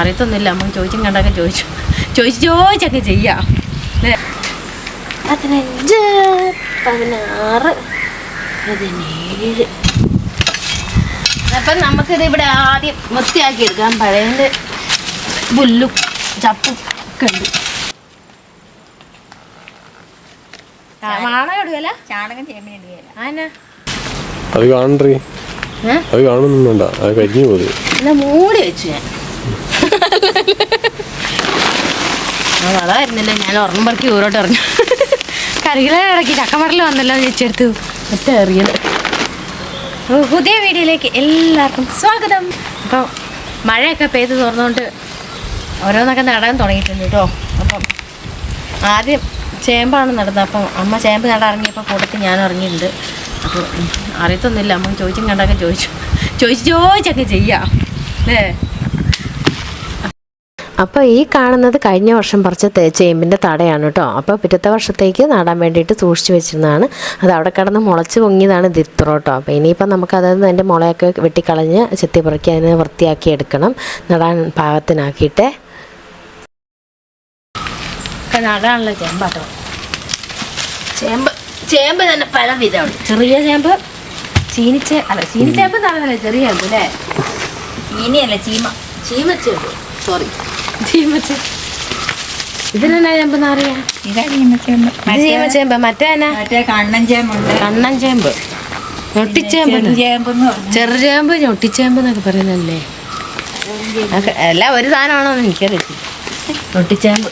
അറിയത്തൊന്നുമില്ല. അമ്മ ചോദിച്ചും കണ്ടൊക്കെ ചോദിച്ചു. ചോദിച്ച് ചോദിച്ചൊക്കെ ചെയ്യാം? പതിനഞ്ച് പതിനാറ് പതിനേഴ്. അപ്പം നമുക്കിത് ഇവിടെ ആദ്യം വൃത്തിയാക്കി എടുക്കാം. പഴയതിന്റെ പുല്ലും ചപ്പും ഒക്കെ ഉണ്ട്. മാണ ഇടുകയല്ല? ചാണകം ചേമ്പിനിടുകയില്ല ആന അത് കാണണ്ടേ ഏ? അത് കാണുന്നുണ്ടോ? അത് കരിഞ്ഞു പോയി. എന്നാ മൂടി വെച്ചു ഞാൻ. ആ അതായിരുന്നില്ല? ഞാൻ ഉറങ്ങും പറക്കി ഊരോട്ട് ഇറങ്ങി കരികിലെ ഇടയ്ക്ക് ചക്കമടൽ വന്നല്ലോ ചേച്ചെടുത്ത് ഒറ്റ എറിയത് പുതിയ വീഡിയോയിലേക്ക് എല്ലാവർക്കും സ്വാഗതം. അപ്പോൾ മഴയൊക്കെ പെയ്ത് തുറന്നുകൊണ്ട് ഓരോന്നൊക്കെ നടാൻ തുടങ്ങിയിട്ടുണ്ട് കേട്ടോ. അപ്പം ആദ്യം ചേമ്പാണ് നടന്നത്. അപ്പം അമ്മ ചേമ്പ് നടാൻ ഇറങ്ങിയപ്പോൾ കൂട്ടത്തിൽ ഞാൻ ഇറങ്ങിയിട്ടുണ്ട്. അപ്പോൾ അറിയത്തൊന്നുമില്ല. അമ്മ ചോദിച്ചും കണ്ടൊക്കെ ചോദിച്ചു. ചോദിച്ച് ചോദിച്ചൊക്കെ ചെയ്യാം. അല്ലേ? അപ്പോൾ ഈ കാണുന്നത് കഴിഞ്ഞ വർഷം പറിച്ച ചേമ്പിന്റെ തടയാണ് കേട്ടോ. അപ്പോൾ പിറ്റത്തെ വർഷത്തേക്ക് നടാൻ വേണ്ടിയിട്ട് സൂക്ഷിച്ച് വെച്ചിരുന്നതാണ്. അത് അവിടെ കിടന്ന് മുളച്ച് പൊങ്ങിയതാണ് ഇത് ഇത്ര കേട്ടോ. അപ്പോൾ ഇനിയിപ്പോൾ നമുക്ക് അതായത് അതിന്റെ മുളയൊക്കെ വെട്ടിക്കളഞ്ഞ് ചെത്തി പറക്കി അതിനെ വൃത്തിയാക്കി എടുക്കണം. നടാൻ പാകത്തിനാക്കിയിട്ട്. നടാനുള്ള ചേമ്പാട്ടോ ചേമ്പ് ചേമ്പ് തന്നെ പല വിധമുണ്ട് ചെറിയ ചേമ്പ് ചീനിച്ചേ അല്ല ചീനിച്ചേമ്പ് നടന്നല്ലേ ചെറിയ ചേമ്പ് അല്ലേ? ചീനിയല്ല ചീമ ചീമച്ചേമ്പ്. സോറി ഇതിനെന്നാ ചേമ്പ് എന്നറിയാ ഇതാ ചീമച്ചേമ്പ് ഇത് ചീമച്ചേമ്പ് മറ്റേ എന്നാ? മറ്റേ കണ്ണൻ ചേമ്പുണ്ട്. കണ്ണൻ ചേമ്പ്. ഞൊട്ടിച്ചേമ്പ് എന്ന്. ചെറുചേമ്പ് ഞൊട്ടിച്ചേമ്പ് എന്നൊക്കെ പറയുന്നല്ലേ എല്ലാം ഒരു സാധനമാണോന്ന് എനിക്കറിയത്തില്ല. ഞൊട്ടിച്ചേമ്പ്.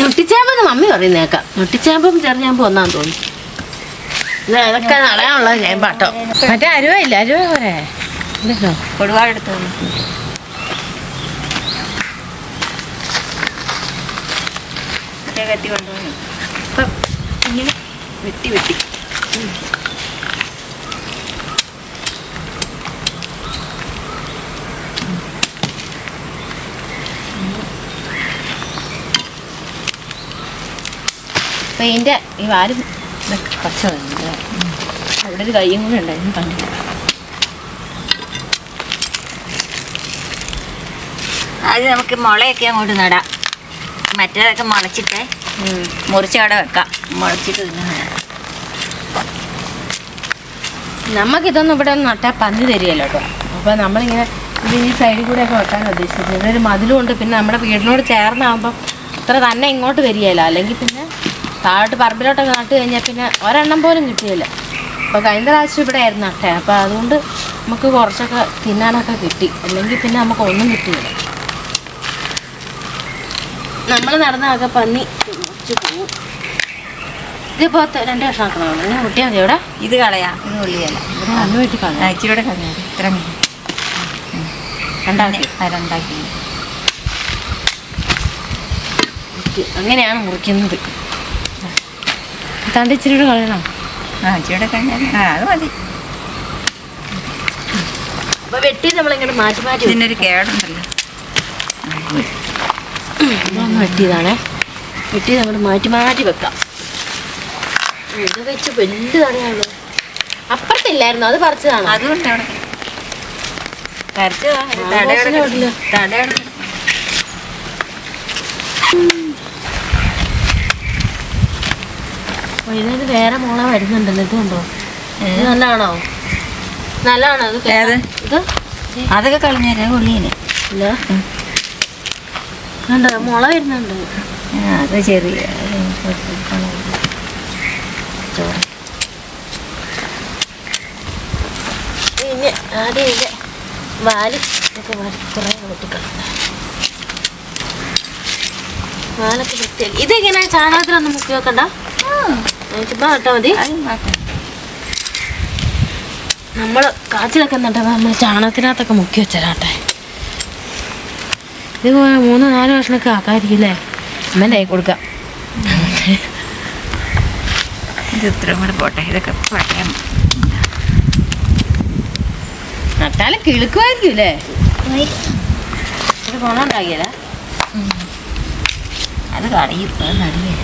ഞൊട്ടിച്ചേമ്പ് എന്ന് മമ്മി പറയുന്നേക്കാം ഞൊട്ടിച്ചേമ്പും ചെറുചേമ്പും ഒന്നാന്ന് തോന്നുന്നു. ഇതൊക്കെ നടയാനുള്ള ചേമ്പാട്ടോ. മറ്റേ അരുവ ഇല്ല അരുവ പോരേ കൊടുവാടെടുത്തു മറ്റേ കത്തി കൊണ്ടുപോയി അപ്പം ഇങ്ങനെ വെട്ടി വെട്ടി. അപ്പം ഇതിന്റെ ഈ വാര് കുറച്ച് അവിടെ ഒരു കയ്യും കൂടെ ഉണ്ടായിരുന്നു കണ്ടില്ല. അത് നമുക്ക് മുളയൊക്കെ അങ്ങോട്ട് നടാം. മറ്റേതൊക്കെ മുളച്ചിട്ട്? മുറിച്ച് അവിടെ വെക്കാം. മുളച്ചിട്ട്. നമുക്കിതൊന്നും ഇവിടെ നട്ടാൽ പന്നി തരികയല്ലോ കേട്ടോ. അപ്പോൾ നമ്മളിങ്ങനെ ഇത് ഈ സൈഡിൽ കൂടെ ഒക്കെ വെക്കാൻ ഉദ്ദേശിച്ചത്. ഇവിടെ ഒരു മതിലും ഉണ്ട്. പിന്നെ നമ്മുടെ വീടിനോട് ചേർന്നാകുമ്പോൾ അത്ര തന്നെ ഇങ്ങോട്ട് വരികയില്ല. അല്ലെങ്കിൽ പിന്നെ താഴോട്ട് പറമ്പിലോട്ടൊക്കെ നട്ട് കഴിഞ്ഞാൽ പിന്നെ ഒരെണ്ണം പോലും കിട്ടിയില്ല. അപ്പോൾ കഴിഞ്ഞ പ്രാവശ്യം ഇവിടെ ആയിരുന്നു നട്ടേ. അപ്പോൾ അതുകൊണ്ട് നമുക്ക് കുറച്ചൊക്കെ തിന്നാനൊക്കെ കിട്ടി. അല്ലെങ്കിൽ പിന്നെ നമുക്ക് ഒന്നും കിട്ടിയില്ല. നമ്മൾ നടന്ന ആകെ പന്നി രണ്ട് വർഷം ഇങ്ങനെ മതി ഇവിടെ. ഇത് കളയാം. ഇത് ഉള്ളിയല്ല. അന്ന് വീട്ടിൽ കളയാം. ആ, ഇച്ചിരി കൂടെ കളയാം. ഇത്ര മതി. രണ്ടാക്കി. രണ്ടാക്കി. അങ്ങനെയാണ് മുറിക്കുന്നത്. തണ്ട് ഇച്ചിരി കൂടെ കളയണം? ആ ഇച്ചിരി കൂടെ കഴിഞ്ഞാൽ ആ അത് മതി. വെട്ടി നമ്മളിങ്ങോട്ട് മാറ്റി മാറ്റി ഇതിനൊരു കേടുണ്ടല്ലോ. ഇതൊന്ന് വെട്ടിയതാണേ. വെട്ടി നമ്മൾ മാറ്റി മാറ്റി വെക്കാം. ഇത് വെച്ച് വലിയ തടയാണ് അപ്പുറത്തില്ലായിരുന്നു? അത് പറിച്ചതാണ്? അതുകൊണ്ട് അവിടെ. കരച്ചതാ ആ, തടയോടെ ബോസിന് വിടില്ല. ഇതിന് വേറെ മോളെ വരുന്നുണ്ടല്ലോ. ഇതുണ്ടോ ഇത് നല്ലതാണോ? നല്ലതാണോ? ഇത്? അതൊക്കെ കളഞ്ഞേരാ കണ്ടോ മുള വരുന്നുണ്ട്. അത് ചെറിയ പിന്നെ ആദ്യം വാൽ ഒക്കെ കുറേ വെട്ടിക്കളഞ്ഞ വാലൊക്കെ വൃത്തിയാക്കി. ഇതെങ്ങനെ? ചാണകത്തിലൊന്നും മുക്കി വെക്കണ്ട? ചുമ്മാ നട്ടാൽ മതി. നമ്മൾ കാച്ചിലൊക്കെ നട്ടപ്പോൾ നമ്മൾ ചാണകത്തിനകത്തൊക്കെ മുക്കി വെച്ചരാട്ടെ ഇത് മൂന്ന് നാല് വർഷമൊക്കെ ആക്കാതിരിക്കില്ലേ? അമ്മേന്റെ കൈ കൊടുക്കാം. ഇത് ഇത്രയും കൂടെ പോട്ടെ. ഇതൊക്കെ പറയാം. നട്ടാലും കിളുക്കുമായിരിക്കും അല്ലേ? ഇത് ഗുണമുണ്ടാകിയല്ല അത് കളയും അത് നടിയില്ല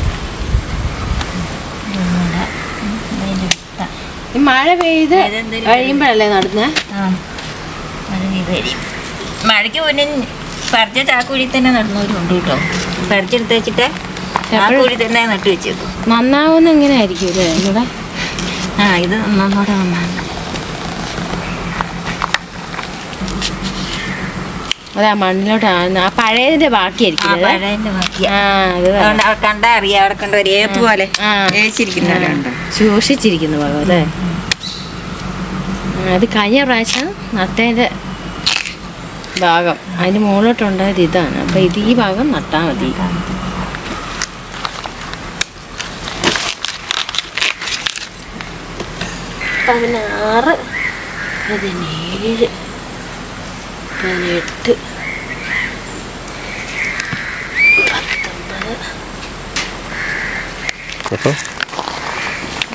ഈ മഴ പെയ്ത് കഴിയുമ്പോഴല്ലേ മഴ പെയ്ത് വരും മഴയ്ക്ക് മുന്നേ പറിച്ച ചാക്കുഴി തന്നെ നടന്നവരുണ്ട് കേട്ടോ. പറിച്ചെടുത്ത് വെച്ചിട്ട് ചാക്കുഴി തന്നെ നട്ടു വെച്ചേക്കും. നന്നാവുന്ന എങ്ങനെ ആയിരിക്കും അല്ലേ ഇവിടെ? ആ ഇത് നന്നോടെ നന്നാണ് അതെ ആ മണ്ണിലോട്ട് ആ- ആ പഴയതിന്റെ ബാക്കിയായിരിക്കും? പഴയതിന്റെ കണ്ടാ അറിയാം. അവിടെ കണ്ട ഒരു ഏപ്പ് പോലെ സൂക്ഷിച്ചിരിക്കുന്നു അല്ലേ? അത് കഴിഞ്ഞ പ്രാവശ്യം നട്ടതിന്റെ ഭാഗം. അതിന് മുകളിലോട്ടുണ്ടായത് ഇതാണ്. അപ്പം ഇത് ഈ ഭാഗം നട്ടാൽ മതി. പതിനാറ് പതിനേഴ് പതിനെട്ട്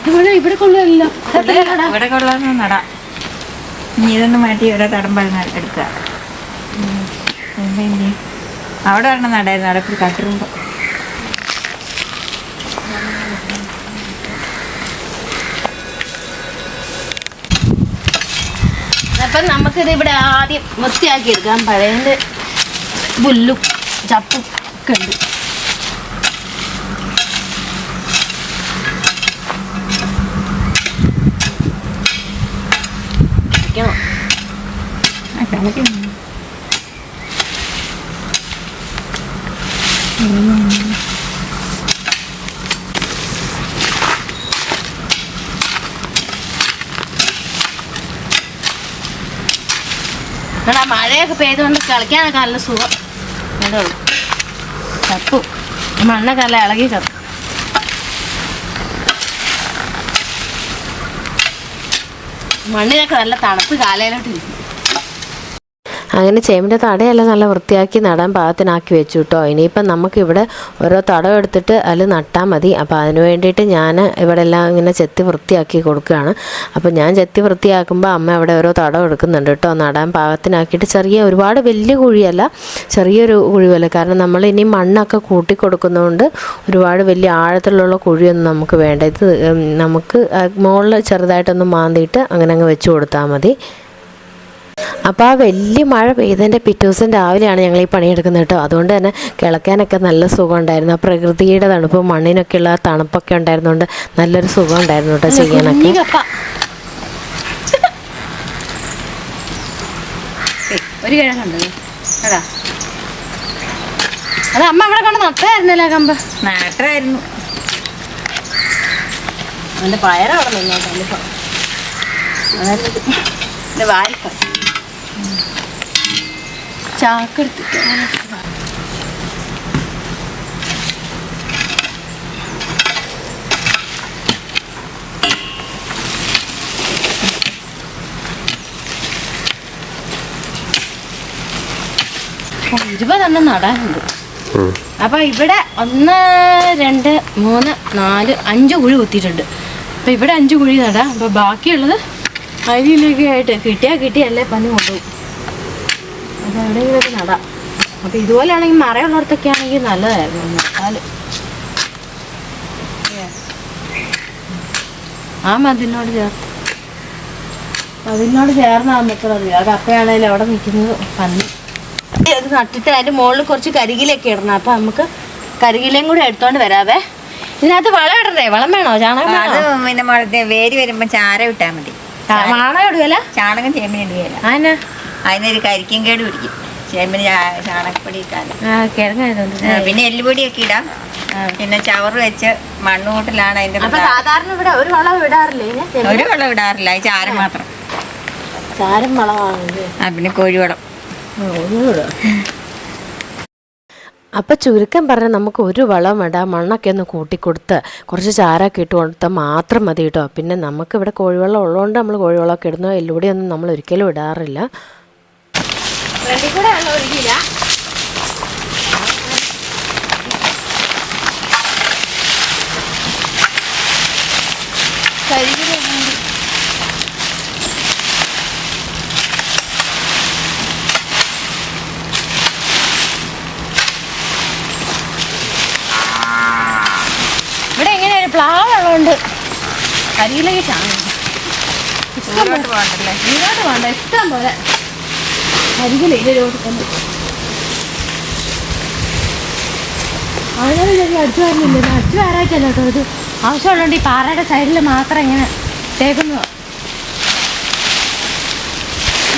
ഇവിടെ ഇവിടെ കൊള്ളുമല്ലോ ഇവിടെ കൊള്ളാന്ന് നടാം നീ ഇതൊന്ന് മാറ്റി ഇവിടെ തടമ്പൽ എടുക്കുക. എന്താ ഇനി? അവിടെ ഒരെണ്ണം നടായിരുന്നു. അവിടെ കട്ടിറുമ്പോ അപ്പം നമുക്കിത് ഇവിടെ ആദ്യം വൃത്തിയാക്കി എടുക്കാം. പഴയതിന്റെ പുല്ലും ചപ്പും ഒക്കെ ഉണ്ട്. വെക്കണം. എടാ മഴയൊക്കെ പെയ്തുകൊണ്ട് കളിക്കാനൊക്കെ നല്ല സുഖം. ചപ്പും മണ്ണൊക്കെ നല്ല ഇളകി കത്തും മണ്ണിനൊക്കെ നല്ല തണുപ്പ് കാലയിലോട്ട് ഇരിക്കും അങ്ങനെ ചേമ്പിന്റെ തടയെല്ലാം നല്ല വൃത്തിയാക്കി നടാൻ പാകത്തിനാക്കി വെച്ചു കേട്ടോ ഇനിയിപ്പം നമുക്കിവിടെ ഓരോ തടം എടുത്തിട്ട് അതിൽ നട്ടാൽ മതി. അപ്പോൾ അതിന് വേണ്ടിയിട്ട് ഞാൻ ഇവിടെ എല്ലാം ഇങ്ങനെ ചെത്തി വൃത്തിയാക്കി കൊടുക്കുകയാണ്. അപ്പോൾ ഞാൻ ചെത്തി വൃത്തിയാക്കുമ്പോൾ അമ്മ അവിടെ ഓരോ തടം എടുക്കുന്നുണ്ട് കേട്ടോ നടാൻ പാകത്തിനാക്കിയിട്ട് ചെറിയ ഒരുപാട് വലിയ കുഴിയല്ല ചെറിയൊരു കുഴി കാരണം നമ്മൾ ഇനി മണ്ണൊക്കെ കൂട്ടി കൊടുക്കുന്നതുകൊണ്ട് ഒരുപാട് വലിയ ആഴത്തിലുള്ള കുഴിയൊന്നും നമുക്ക് വേണ്ട. ഇത് നമുക്ക് മുകളിൽ ചെറുതായിട്ടൊന്ന് മാന്തിയിട്ട് അങ്ങനെ അങ്ങ് വെച്ച് കൊടുത്താൽ മതി. അപ്പോൾ ആ വലിയ മഴ പെയ്തതിന്റെ പിറ്റേ ദിവസം രാവിലെയാണ് ഞങ്ങൾ ഈ പണിയെടുക്കുന്നത് കേട്ടോ. അതുകൊണ്ട് തന്നെ കിളക്കാനൊക്കെ നല്ല സുഖം ഉണ്ടായിരുന്നു ആ പ്രകൃതിയുടെ തണുപ്പ് മണ്ണിനൊക്കെയുള്ള തണുപ്പൊക്കെ ഉണ്ടായിരുന്നുകൊണ്ട് നല്ലൊരു സുഖം ഉണ്ടായിരുന്നു കേട്ടോ ചെയ്യാനൊക്കെ. ഒരു കിഴക്കുണ്ട് അതാ അത് അമ്മ അവിടെ കൊണ്ട്? നട്ടായിരുന്നല്ലോ കമ്പ്? നാട്ടറായിരുന്നു എന്റെ പയറവിടെ നിന്നോട്ടെ അതായത് ഇത് വാരിക്ക ചാക്കെടുത്തിട്ട് ഇരുപതെണ്ണം നടാനുണ്ട്. അപ്പൊ ഇവിടെ ഒന്ന് രണ്ട് മൂന്ന് നാല് അഞ്ച് കുഴി കുത്തിയിട്ടുണ്ട്. അപ്പൊ ഇവിടെ അഞ്ച് കുഴി നടാം. അപ്പൊ ബാക്കിയുള്ളത് അരിയിലേക്ക് ആയിട്ട് കിട്ടിയാ കിട്ടിയല്ലേ പനി കൊണ്ടുപോകും അപ്പൊ എവിടെയെങ്കിലൊക്കെ നടാം. അപ്പൊ ഇതുപോലെയാണെങ്കിൽ മറയുള്ളിടത്തൊക്കെ ആണെങ്കിൽ നല്ലതായിരുന്നു നട്ടാൽ ആ മതിലിനോട് ചേർത്ത്. മതിലിനോട് നിൽക്കുന്നത് അത് അപ്പയാണേലും അവിടെ നിൽക്കുന്നത് പന്നി. അത് നട്ടിട്ട് അതിന്റെ മുകളിൽ കുറച്ച് കരികിലൊക്കെ ഇടണം. അപ്പൊ നമുക്ക് കരികിലയും കൂടെ എടുത്തോണ്ട് വരാവേ. ഇതിനകത്ത് വളം ഇടണ്ടേ? വളം വേണോ? ചാണകം പിന്നെ വേര് വരുമ്പോ ചാര വിട്ടാ മതി. ചാണകം ഇടുകയല്ല? ചാണകം ചേമ്പിന് ഇടുകയല്ല. ആന അതിനൊരു കരിക്കും കേട് പിടിക്കും. ചേമ്പിന് ചാണകപ്പൊടി ഇട്ടാൽ കിഴങ്ങായതുകൊണ്ട് പിന്നെ എല്ലുപൊടിയൊക്കെ ഇടാം. പിന്നെ ചവറ് വെച്ച് മണ്ണുകൂട്ടിലാണ് അതിന്റെ സാധാരണ ഇവിടെ ഒരു വളം ഇടാറില്ല? ഒരു വളം ഇടാറില്ല. അത് ചാരം മാത്രം. ചാരം വളമാണ് ആ പിന്നെ കോഴിവളം. അപ്പോൾ ചുരുക്കം പറഞ്ഞാൽ നമുക്ക് ഒരു വളം ഇടാം മണ്ണൊക്കെ ഒന്ന് കൂട്ടിക്കൊടുത്ത് കുറച്ച് ചാരമൊക്കെ ഇട്ട് കൊടുത്താൽ മാത്രം മതി കേട്ടോ. പിന്നെ നമുക്ക് ഇവിടെ കോഴിവെള്ളം ഉള്ളതുകൊണ്ട് നമ്മൾ കോഴിവെള്ളമൊക്കെ ഇടുന്നു ഒന്നും നമ്മൾ ഒരിക്കലും ഇടാറില്ല. ഫ്രണ്ടിൽ കരിയിലേക്കാണ് ഇങ്ങോട്ട് പോകണ്ടല്ലേ? ഇഷ്ടം പോലെ. കരികിലയിലോട്ട് തന്നെ അങ്ങനെ ഞങ്ങൾ അടിച്ചു വാരുന്നില്ല. കേട്ടോ. ഇത് ആവശ്യമുള്ളതുകൊണ്ട് ഈ പാറയുടെ സൈഡിൽ മാത്രം ഇങ്ങനെ തേക്കുന്നു.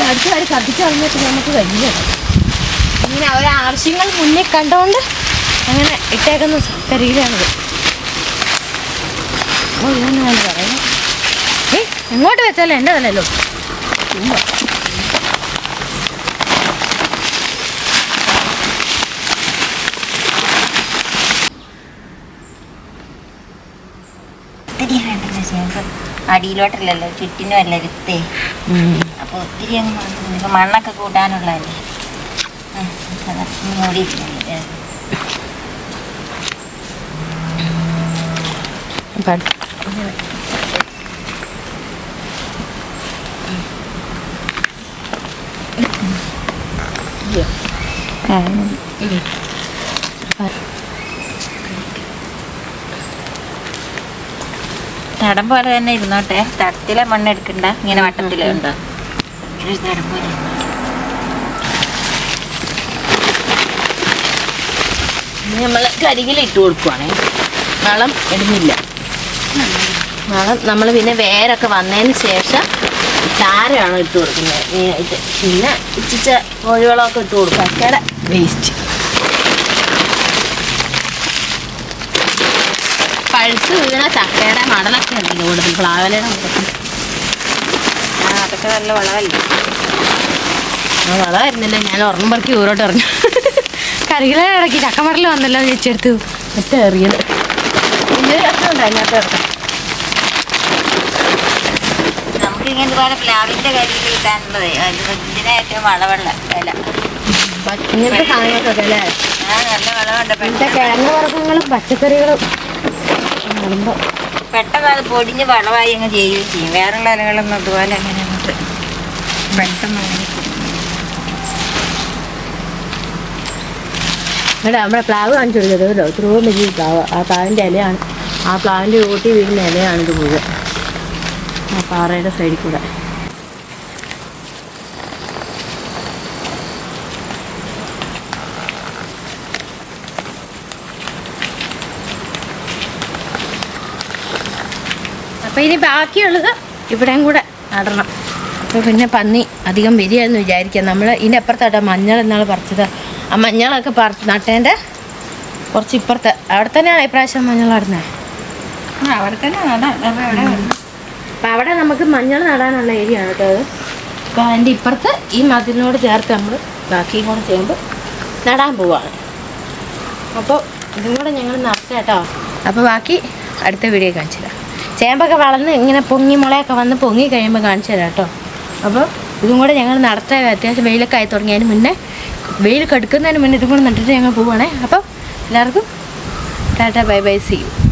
അടിച്ചു വാരി കത്തിച്ചു കളഞ്ഞിട്ട് നമുക്ക് വലിയ ഇങ്ങനെ അവരാവശ്യങ്ങൾ മുന്നിൽ കണ്ടുകൊണ്ട് അങ്ങനെ ഇട്ടേക്കുന്ന കരിയിലാണിത് ഓ ഇതെന്നാണ് പറയുന്നത് ഏ എങ്ങോട്ട് വെച്ചാലും എന്റെ തലല്ലോ അടിയിലോട്ടല്ലോ അടിയിലോട്ടല്ലല്ലോ ചുറ്റിനും അല്ല വിത്തേ അപ്പോൾ ഒത്തിരി അങ്ങ് മണ്ണ് ഇപ്പം മണ്ണൊക്കെ കൂട്ടാനുള്ളതല്ലേ? മൂടിയിട്ടില്ലേ. തടം പോലെ തന്നെ ഇരുന്നോട്ടെ. തടത്തിലെ മണ്ണ് എടുക്കണ്ട. ഇങ്ങനെ വട്ടത്തിലേ. ഉണ്ടോ തടം പോലെ. നമ്മൾ കരികിലിട്ട് കൊടുക്കുവാണേ. വളം ഇടുന്നില്ല. നമ്മൾ പിന്നെ വേരൊക്കെ വന്നതിന് ശേഷം ചാരമാണ് ഇട്ട് കൊടുക്കുന്നത്. മെയിനായിട്ട് പിന്നെ ഇച്ചിച്ച കോഴിവളമൊക്കെ ഇട്ട് കൊടുക്കും. അക്കയുടെ വേസ്റ്റ് പഴുത്ത് വീണ ചക്കയുടെ മടലൊക്കെ ഉണ്ടല്ലോ കൂടുതൽ പ്ലാവലയുടെ മടലൊക്കെ അതൊക്കെ നല്ല വളമല്ലേ? ആ വളമായിരുന്നില്ല ഞാൻ ഒരെണ്ണം പറക്കി ഊരോട്ട് എറിഞ്ഞു. കരികിലെ ഇടയ്ക്ക് ചക്കമടൽ വന്നല്ലോ ചേച്ചി ചേച്ചെടുത്ത് മറ്റേ എറിയത് പിന്നെ രസമുണ്ട് അതിനകത്ത്? ഇറക്കാം നമുക്ക് ഇങ്ങനെ ഇതുപോലെ പ്ലാവിന്റെ കരിയിൽ കിട്ടാനുള്ളത്. ഇതിനെ ഏറ്റവും വളവുള്ള വില ഇങ്ങനത്തെ സാധനങ്ങൾക്കൊക്കെ അല്ലേ? ആ നല്ല വളമുണ്ട് ഇങ്ങനത്തെ പെട്ടെന്ന് കിഴങ്ങ് വർഗങ്ങളും പച്ചക്കറികളും നടുമ്പോൾ പെട്ടെന്ന് അത് പൊടിഞ്ഞ് വളമായി അങ്ങ് ചെയ്യുകയും ചെയ്യും. വേറെയുള്ള ഇലകളൊന്നും അതുപോലെ അങ്ങനെ അങ്ങോട്ട് പെട്ടെന്ന് അങ്ങനെ ഇവിടെ നമ്മുടെ പ്ലാവ് കാണിച്ചു ഇത്രയും വലിയ പ്ലാവ്. ആ പ്ലാവിന്റെ ഇലയാണ്. ആ പ്ലാവിന്റെ ഊട്ടി വീഴുന്ന ഇലയാണ് ഇത് മുഴുവൻ. ആ പാറയുടെ സൈഡിൽ കൂടെ. അപ്പോൾ ഇനി ബാക്കിയുള്ളത് ഇവിടെയും കൂടെ നടണം. അപ്പോൾ പിന്നെ പന്നി അധികം വരികയെന്ന് വിചാരിക്കാം. നമ്മൾ ഇതിന്റെ അപ്പുറത്താട്ടോ മഞ്ഞൾ എന്നാൾ പറിച്ചത്. ആ മഞ്ഞളൊക്കെ പറ നട്ടേന്റെ കുറച്ച് ഇപ്പുറത്ത്. അവിടെ തന്നെയാണ് ഇപ്രാവശ്യം മഞ്ഞൾ നടുന്നത്? അവിടെ തന്നെ അപ്പം അവിടെ നമുക്ക് മഞ്ഞൾ നടാനുള്ള ഏരിയ ആണ് കേട്ടോ അപ്പൊ അപ്പോൾ അതിന്റെ ഇപ്പുറത്ത് ഈ മതിലിനോട് ചേർത്ത് നമ്മൾ ബാക്കിയും കൂടെ ചെയ്യുമ്പോൾ നടാൻ പോവാണ്. അപ്പോൾ ഇതും കൂടെ ഞങ്ങൾ നടത്താം കേട്ടോ. അപ്പോൾ ബാക്കി അടുത്ത വീഡിയോ കാണിച്ചു തരാം. ചേമ്പൊക്കെ വളർന്ന് ഇങ്ങനെ പൊങ്ങി മുളയൊക്കെ വന്ന് പൊങ്ങി കഴിയുമ്പോൾ കാണിച്ചു തരാം കേട്ടോ. അപ്പോൾ ഇതും കൂടെ ഞങ്ങൾ നടത്താൻ അത്യാവശ്യം വെയിലൊക്കെ ആയി തുടങ്ങിയതിന് മുന്നേ വെയിൽ കടുക്കുന്നതിന് മുന്നേ ഇതും കൂടെ നട്ടിട്ട് ഞങ്ങൾ പോവുകയാണേ അപ്പോൾ എല്ലാവർക്കും tata bye bye see you.